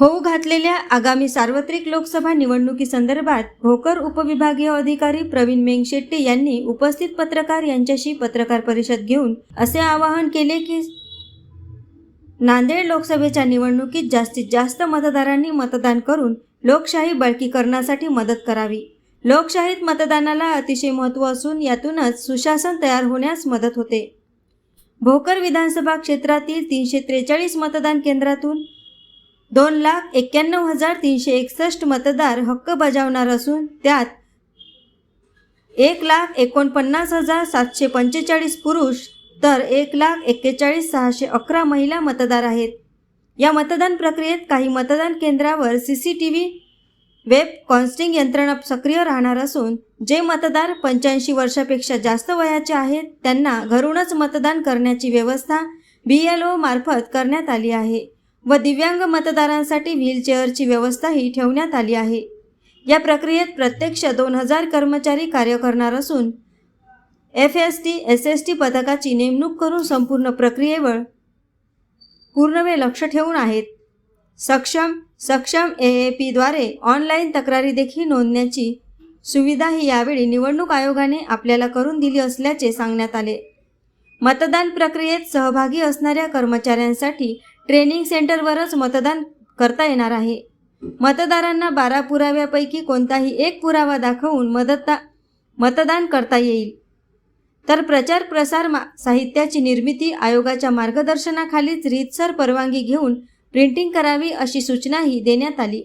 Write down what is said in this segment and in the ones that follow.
होऊ घातलेल्या आगामी सार्वत्रिक लोकसभा निवडणुकीसंदर्भात भोकर उपविभागीय अधिकारी प्रवीण मेंगशेट्टी यांनी उपस्थित पत्रकार यांच्याशी पत्रकार परिषद घेऊन असे आवाहन केले की नांदेड लोकसभेच्या निवडणुकीत जास्तीत जास्त मतदारांनी मतदान करून लोकशाही बळकीकरणासाठी मदत करावी. लोकशाहीत मतदानाला अतिशय महत्त्व असून यातूनच सुशासन तयार होण्यास मदत होते. भोकर विधानसभा क्षेत्रातील तीनशे त्रेचाळीस मतदान केंद्रातून दोन लाख एक्क्याण्णव हजार तीनशे एकसष्ट मतदार हक्क बजावणार असून त्यात एक लाख एकोणपन्नास हजार सातशे पंचेचाळीस पुरुष तर एक लाख एक्केचाळीस सहाशे अकरा महिला मतदार आहेत. या मतदान प्रक्रियेत काही मतदान केंद्रावर C C T V web casting यंत्रणा सक्रिय राहणार असून जे मतदार पंच्याऐंशी वर्षापेक्षा जास्त वयाचे आहेत त्यांना घरूनच मतदान करण्याची व्यवस्था बी एल ओ मार्फत करण्यात आली आहे. व दिव्यांग मतदारांसाठी व्हीलचेअरची व्यवस्थाही ठेवण्यात आली आहे. या प्रक्रियेत प्रत्यक्ष दोन हजार कर्मचारी कार्य करणार असून F S T S S T पथकाची नेमणूक करून संपूर्ण प्रक्रियेवर पूर्णवेळ लक्ष ठेवून आहेत. सक्षम सक्षम ए ए पीद्वारे ऑनलाईन तक्रारी देखील नोंदण्याची सुविधा ही यावेळी निवडणूक आयोगाने आपल्याला करून दिली असल्याचे सांगण्यात आले. मतदान प्रक्रियेत सहभागी असणाऱ्या कर्मचाऱ्यांसाठी ट्रेनिंग सेंटरवरच मतदान करता येणार आहे. मतदारांना बारा पुराव्यापैकी कोणताही एक पुरावा दाखवून मदता मतदान करता येईल. तर प्रचार प्रसार मा साहित्याची निर्मिती आयोगाच्या मार्गदर्शनाखालीच रीतसर परवानगी घेऊन प्रिंटिंग करावी अशी सूचनाही देण्यात आली.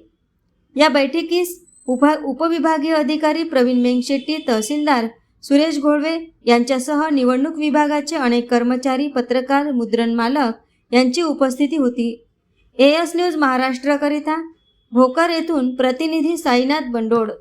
या बैठकीस उपा उपविभागीय अधिकारी प्रवीण मेंगशेट्टी तहसीलदार सुरेश घोळवे यांच्यासह निवडणूक विभागाचे अनेक कर्मचारी पत्रकार मुद्रण मालक यांची उपस्थिती होती. ए एस न्यूज महाराष्ट्राकरिता भोकर येथून प्रतिनिधी साईनाथ बंडोड